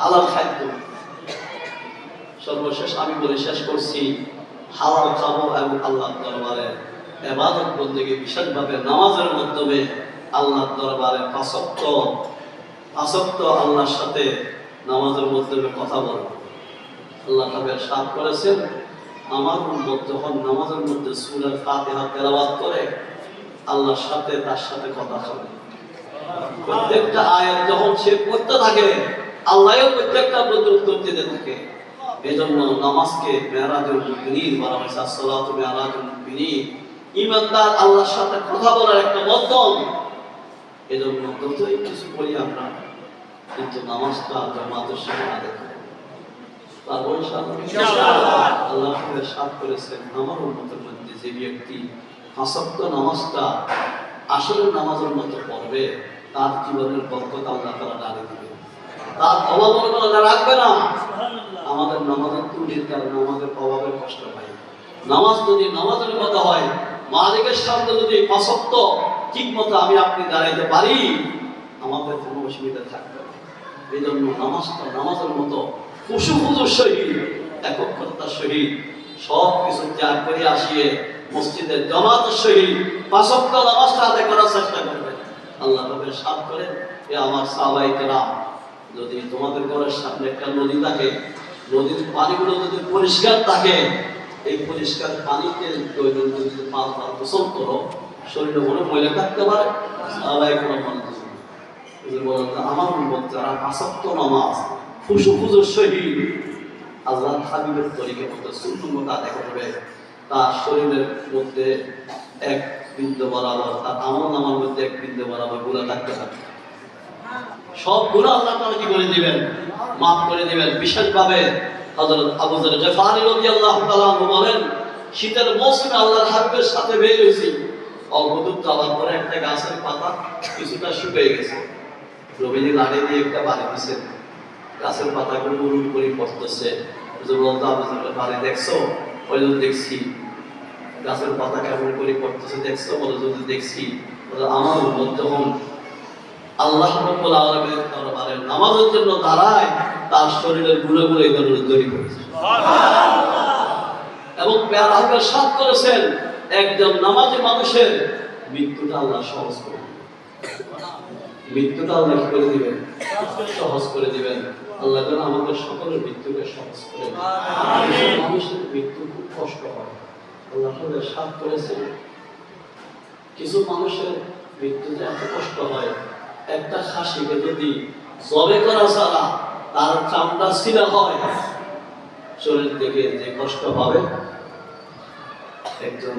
হালাল খাদ্য। সর্বশেষ আমি বলে শেষ করছি, হালাল খাব এবং আল্লাহ দরবারে এবাদত গিয়ে বিশেষভাবে নামাজের মাধ্যমে আল্লাহ দরবারে পাশক্ত পাশক্ত আল্লাহর সাথে নামাজের মাধ্যমে কথা বলব আল্লাহ তাদের সাপ করেছেন আমার উম্মত যখন নামাজের মধ্যে সুরের ফাতিহা তেলাওয়াত করে, আল্লাহর সাথে তার সাথে কথা হবে প্রত্যেকটা আয়াত যখন সে পড়তে থাকে আল্লাহও প্রত্যেকটা দিতে থাকে এজন্য নামাজকে মেরাজুল মুমিনিন বলা হয়েছে আসসালাতু মেরাজুল মুমিনিন। ইমানদার আল্লাহর সাথে কথা বলার একটা মাধ্যম। এজন্য যতই কিছু করি আমরা কিন্তু নামাজটা জামাতের সাথে আদায় করি পারব ইনশাআল্লাহ। আল্লাহ সাথ করেছেন। আমার উন্মতের মধ্যে যে ব্যক্তি হাসক্ত নামাজটা আসলে নামাজের মতো পড়বে তার জীবনের বরকত আল্লাহ তারা ডালে দিবে। তার অভাবনা রাখবে না। আমাদের নামাজের ত্রুটির কারণে আমাদের অভাবের কষ্ট পাই নামাজ যদি নামাজের মতো হয় মালিকের সামনে যদি অসত্য ঠিক মতো আমি আপনি দাঁড়াইতে পারি আমাদের কোনো অসুবিধা থাকবে না। এই জন্য নামাজটা নামাজের মতো পশু পুজোর সহিত একত্রতার সহিত সব কিছু ত্যাগ করে আসিয়ে মসজিদের জমাতের সহিত পাঁচক্ত নামাজটা আদায় করার চেষ্টা করবে আল্লাহ তাদের সাথ করেন। এ আমার যদি তোমাদের ঘরের সামনে একটা নদী থাকে, নদীর পানিগুলো যদি পরিষ্কার থাকে, এই পরিষ্কার পানিতে দৈনন্দিন যদি পাঁচ বার করো, শরীরে কোনো ময়লা থাকতে পারে সাহাবাই কোনো মনে আমার উন্মত যারা আসক্ত নামাজ, খুশু খুজুর সহিত আল্লাহ হাবিবের তরিকে মতো মতো আদায় করবে তার শরীরের মধ্যে এক বিন্দু বরাবর, তার আমল নামার মধ্যে এক বিন্দু বরাবরগুলা থাকতে থাকবে। সব গুণা আল্লাহ তাআলা কি করে দিবেন? মাফ করে দিবেন। বিশেষভাবে হযরত আবু যর গফারি রাদিয়াল্লাহু তাআলা আনহু বলেন, শীতের মৌসুমে আল্লাহর হাবিবের সাথে বের হয়েছি। অল্প যাওয়ার পরে একটা গাছের পাতা কিছুটা শুকিয়ে গেছে। রবিজি লাড়ি দিয়ে একটা বাড়ি দিয়েছেন গাছের পাতাগুলো উড়ুন করে পড়তেছে। বলতো, আবু যর, বাড়ি দেখছ? ওই দেখছি। গাছের পাতা কেমন করে পড়তেছে দেখছ? বলে যদি দেখছি। আমার উম্মত যখন আল্লাহ রব্বুল আলামিনের দরবারে নামাজের জন্য দাঁড়ায় তার শরীরেরগুলো গুলো এই ধরনের তৈরি করেছে। এবং আল্লাহ সাত করেছেন একজন নামাজি মানুষের মৃত্যুটা আল্লাহ সহজ করে। মৃত্যুটা আল্লাহ করে দিবেন? সহজ করে দিবেন। আল্লাহ যেন আমাদের সকলের মৃত্যুকে সহজ করে মানুষের মৃত্যু খুব কষ্ট হয়। আল্লাহ সাত করেছেন। কিছু মানুষের মৃত্যু যে এত কষ্ট হয় একটা খাসিকে যদি জবে করা ছাড়া তার চামড়া ছিঁড়া হয়। শরীর থেকে যে কষ্ট পাবে একজন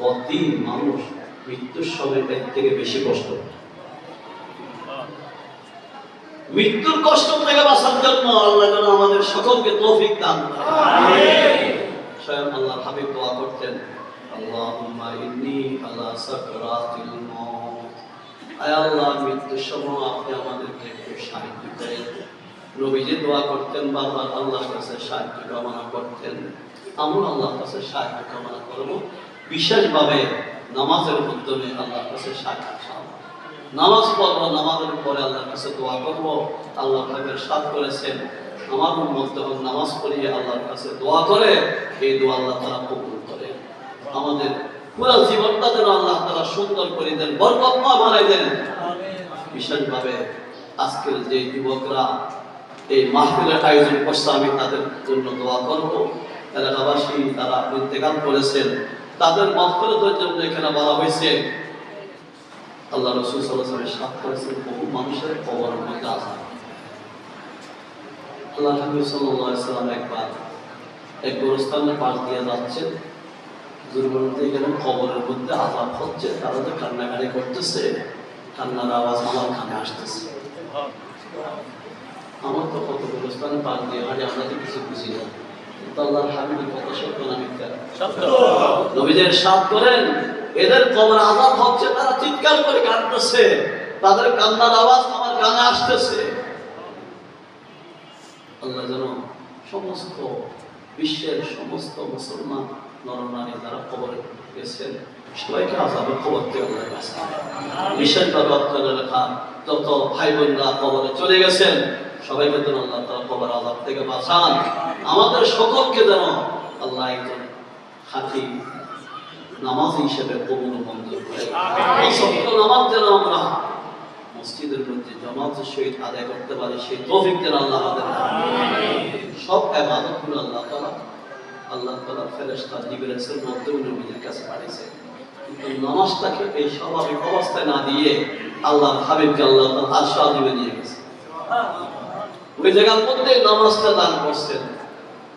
বদিন মানুষ মৃত্যুর সময় থেকে বেশি কষ্ট। মৃত্যুর কষ্ট থেকে বাঁচার জন্য আল্লাহ যেন আমাদের সকলকে তৌফিক দান স্বয়ং আল্লাহ হাবিব দোয়া করতেন আল্লাহুম্মা ইন্নী আলা সাকরাতিল মউত আয় আল্লাহ মৃত্যুর সময় আপনি আমাদেরকে একটু সাহায্য করেন। নবীজি দোয়া করতেন বারবার আল্লাহর কাছে সাহায্য কামনা করতেন। আমরা আল্লাহর কাছে সাহায্য কামনা করব। বিশেষভাবে নামাজের মাধ্যমে আল্লাহর কাছে সাহায্য চাও নামাজ পড়ব, নামাজের পরে আল্লাহর কাছে দোয়া করব। আল্লাহ তাদের সাথ করেছেন। আমার উম্মত যখন নামাজ পড়িয়ে আল্লাহর কাছে দোয়া করে, এই দোয়া আল্লাহ তারা কবুল করে আমাদের পুরো জীবনটা যেন আল্লাহ তারা সুন্দর করে দেন বরকতময় বানাই দেন। বিশেষভাবে আজকের যে যুবকরা এই মাহফিলের আয়োজন করছে আমি তাদের জন্য দোয়া করব। এলাকাবাসী তারা ইন্তেকাল করেছেন তাদের মাহফিলের জন্য এখানে বলা হয়েছে আল্লাহ রসুল সাল্লামের সাথ করেছেন বহু মানুষের কবরের মধ্যে আসা আল্লাহ হাবিব সাল্লাম একবার এক গোরস্থানের পাশ দিয়ে যাচ্ছেন। এখানে কবরের মধ্যে আজাব হচ্ছে তারা তো কান্নাকাটি করতেছে কান্নার আওয়াজ আমার কানে আসতেছে। আমার তো কত দিয়ে হাঁটে আমরা তো কিছু বুঝি না। আল্লাহর হাবিবের কত সত্য না মিথ্যা? নবীদের সাথ করেন এদের কবর আজাব হচ্ছে তারা চিৎকার করে কাঁদতেছে তাদের কান্নার আওয়াজ আমার কানে আসতেছে। আল্লাহ যেন সমস্ত বিশ্বের সমস্ত মুসলমান নরনারী যারা কবরে গেছেন সবাইকে আজাবের থেকে বাঁচান। বিশেষভাবে লেখা যত ভাই বোনরা কবরে চলে গেছেন সবাইকে যেন আল্লাহ তালা কবর আজাব থেকে বাঁচান আমাদের সকলকে যেন আল্লাহ একজন খাঁটি নামাজ হিসেবে কবুল মঞ্জুর করে নামাজ যেন আমরা মসজিদের মধ্যে জামাতের সহিত আদায় করতে পারি সেই তৌফিক যেন আল্লাহ আমাদের। সব ইবাদতগুলো আল্লাহ তাআলা আল্লাহ তাআলা ফেরেশতা জিবরাইলের মাধ্যমে নবীদের কাছে পাঠিয়েছে। কিন্তু নামাজটাকে এই স্বাভাবিক অবস্থায় না দিয়ে আল্লাহর হাবিবকে আল্লাহ তাআলা আশা দিবে নিয়ে গেছে। ওই জায়গার মধ্যে নামাজটা দান করছেন।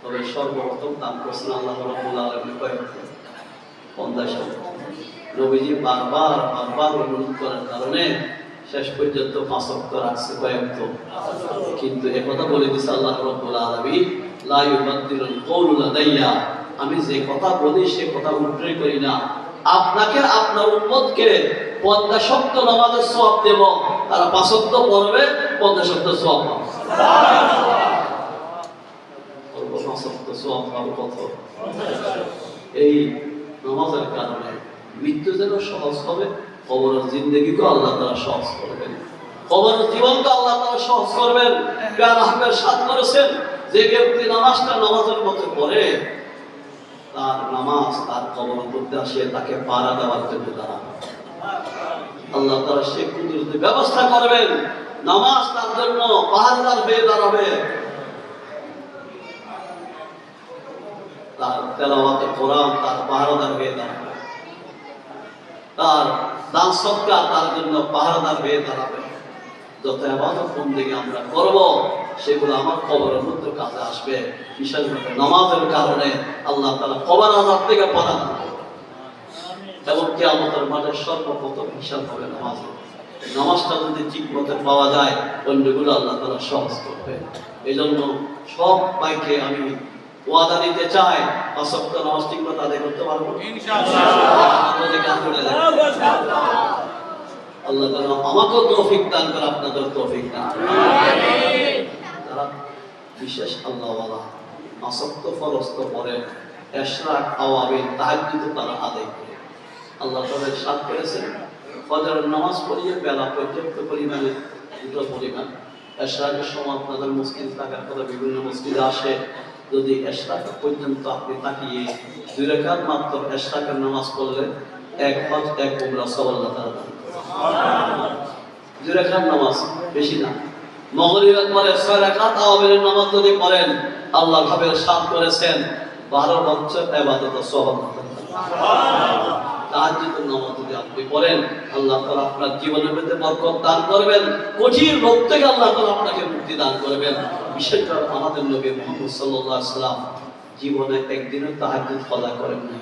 তবে সর্বপ্রথম দান করছেন আল্লাহ রাব্বুল আলামিন। কয়েকটা পঞ্চাশ নবীজি বারবার বারবার অনুরোধ করার কারণে শেষ পর্যন্ত পাঁচ অক্ট রাখছে কয়েকত কিন্তু একথা বলে দিছে আল্লাহ রব্বুল আলামিন আমি যে কথা বলি, সে কথা উল্টোই করি না। আপনাকে আপনার উম্মতকে পঞ্চাশ শব্দ নামাজের সওয়াব দেব। তারা পাঁচ শব্দ পড়বে পঞ্চাশ শব্দ কত? এই নামাজের কারণে মৃত্যু যেন সহজ হবে কবর জিন্দগিকেও আল্লাহ তারা সহজ করবেন কবর জীবনকে আল্লাহ তারা সহজ করবেন। আহমেদ করেছেন। যে ব্যক্তি নামাজটা নামাজের মতো পড়ে, তার নামাজ, তার কবর করতে আসে, তাকে পাড়া দেওয়ার জন্য তারা। আল্লাহ তারা সে কুদরতি ব্যবস্থা করবেন। নামাজ তার জন্য পাহাড়দার হয়ে দাঁড়াবে। তার তেলাওয়াতে কোরআন তার পাহারাদার হয়ে দাঁড়াবে। তার দান সৎকার তার জন্য পাহারাদার হয়ে দাঁড়াবে। যত আবাদত দিকে আমরা করব সেগুলো আমার কবরের মধ্যে কাজে আসবে। বিশেষভাবে নামাজের কারণে আল্লাহ তালা কবর আজাদ থেকে পড়া এবং কে আমাদের মাঝে সর্বপ্রথম হিসাব হবে নামাজে। নামাজটা যদি ঠিক মতো পাওয়া যায় অন্যগুলো আল্লাহ তালা সহজ করবে। এই জন্য সব বাইকে আমি ওয়াদা দিতে চাই অসপ্তাহ নামাজ ঠিক মতো আদায় করতে পারব? আল্লাহ তাআলা আমাকেও তৌফিক দান করে আপনাদের তৌফিক দান যারা বিশেষ আল্লাহওয়ালা আসক্ত ফরস্ত তারা আদায় করে। আল্লাহ তাআলা সাত করেছেন, ফজরের নামাজ পড়িয়ে বেলা পর্যাপ্ত পরিমাণে দুটো পরিমাণ। সময় আপনাদের থাকার কথা বিভিন্ন মসজিদে আসে। যদি এশরাক পর্যন্ত আপনি তাকিয়ে দুই রেখাত মাত্র এশরাকের নামাজ পড়লে এক এক উমরা সব আল্লাহ তাআলা দান করেন। দুই রেখাত নামাজ বেশি না। মগরিবের পরে ছয় রেখাত আওয়ামের নামাজ যদি পড়েন, আল্লাহ ভাবের সাত করেছেন, বারো বছর এবাদত সহব তাহাজ্জুদের নামাজ যদি আপনি পড়েন, আল্লাহ তাআলা আপনার জীবনের মধ্যে বরকত দান করবেন, কঠিন রোগ থেকে আল্লাহ তাআলা আপনাকে মুক্তি দান করবেন। বিশেষ করে আমাদের নবী মুহাম্মদ সাল্লাল্লাহু সাল্লাম জীবনে একদিনও তাহাজ্জুদ কদা করেন নাই।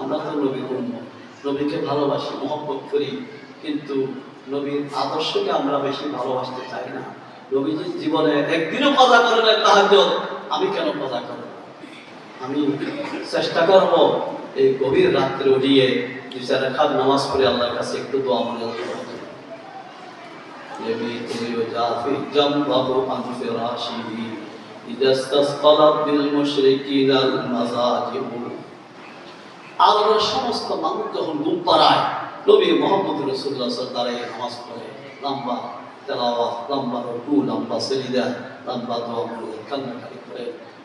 আমরা তো নবীর উম্মত। নবীকে ভালোবাসি, মহব্বত করি, কিন্তু নবীর আদর্শকে আমরা বেশি ভালোবাসতে চাই না। নবীজির জীবনে একদিনও কদা করেন নাই তাহাজ্জুদ আমি কেন কদা করব আমি চেষ্টা করব এই গভীর রাত্রে উঠিয়ে দুই চার রেখাত নামাজ পড়ে আল্লাহর কাছে একটু দোয়া মনে يبيت يجافي جنبه عن فراشه إذا استثقلت بالمشركين المزاجم আল্লাহর সমস্ত মানুষ যখন ঘুম পাড়ায় নবী মোহাম্মদ রসুল্লাহ তারা এই নামাজ পড়ে লম্বা তেলাওয়াত লম্বা রকু লম্বা লম্বা করে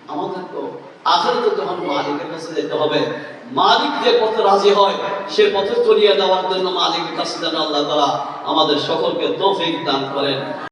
আমাদের তো আখেরাতে যখন মালিকের কাছে যেতে হবে মালিক যে পথে রাজি হয় সে পথে চলিয়ে দেওয়ার জন্য মালিকের কাছে যেন আল্লাহ তারা আমাদের সকলকে তৌফিক দান করেন